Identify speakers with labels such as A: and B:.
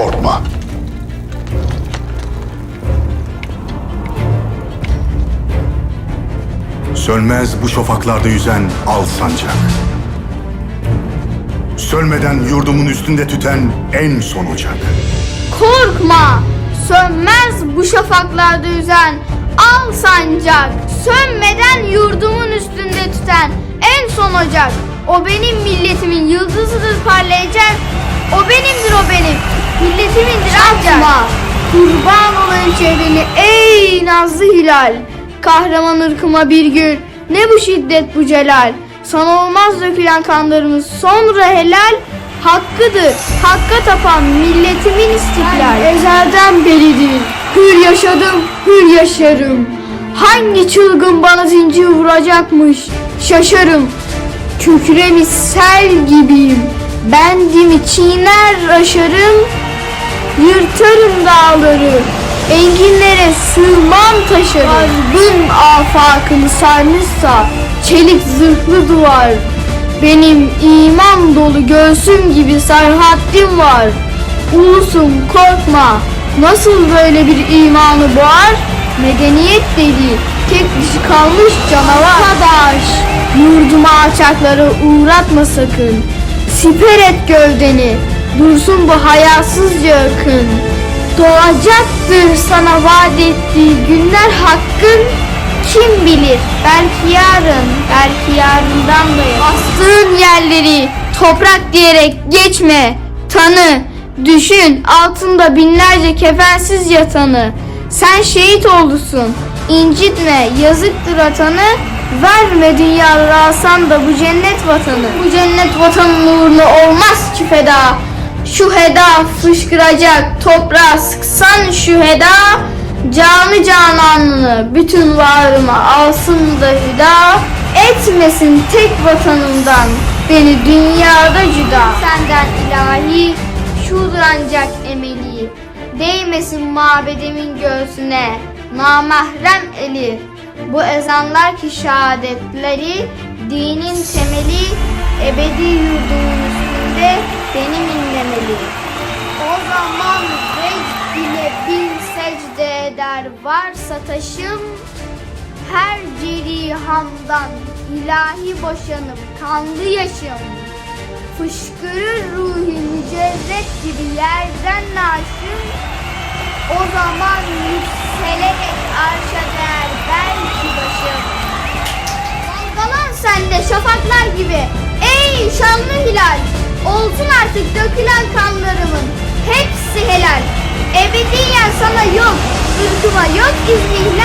A: korkma. Sönmez bu şofaklarda yüzen al sancak. Sönmeden yurdumun üstünde tüten en son ocak.
B: Korkma! Sönmez bu şafaklarda yüzen al sancak. Sönmeden yurdumun üstünde tüten en son ocak. O benim milletimin yıldızıdır parlayacak. O benimdir o benim milletimindir ancak. kurban olayım çevreni ey nazlı hilal. Kahraman ırkıma bir gün, ne bu şiddet bu celal. Sana olmaz dökülen kanlarımız sonra helal. Hakkıdır, hakka tapan milletimin istiklal. ezelden beridir, hür yaşadım, hür yaşarım. Hangi çılgın bana zincir vuracakmış, şaşarım. Kükremiş sel gibiyim, bendimi çiğner aşarım. Yırtarım dağları, enginlere sığmam taşarım. Azgın afakını sarmışsa çelik zırhlı duvar. Benim iman dolu göğsüm gibi serhattim var. Ulusum korkma, nasıl böyle bir imanı boğar? Medeniyet dedi, tek dişi kalmış canavar. Arkadaş, yurduma açakları uğratma sakın. Siper et gövdeni, dursun bu hayasızca akın. Doğacaktır sana vaat ettiği günler hakkın. Kim bilir belki yarın, belki yarından da yakın. Bastığın yerleri toprak diyerek geçme. Tanı, düşün altında binlerce kefensiz yatanı. Sen şehit oldusun, incitme yazıktır atanı. Verme dünyaları alsan da bu cennet vatanı. Bu cennet vatanın uğruna olmaz ki feda. Şu heda fışkıracak toprağa sıksan şu heda Canı cananını bütün varlığıma alsın da hüda Etmesin tek vatanımdan beni dünyada cüda. Senden ilahi şudur ancak emeli. Değmesin mabedimin göğsüne namahrem eli. Bu ezanlar ki şehadetleri dinin temeli Ebedi yurdumun üstünde benim inlemeli o zaman vecd ile bin secde eder varsa taşım Her cerihamdan ilahi boşanıp kanlı yaşım. Fışkırır ruhi mücerret gibi yerden naşım. O zaman yükselerek arşa değer belki başım. Dalgalan sen de şafaklar gibi. Ey şanlı hilal Olsun artık dökülen kanlarımın. Hepsi helal. Ebediyen sana yok Irkıma yok izni ihlal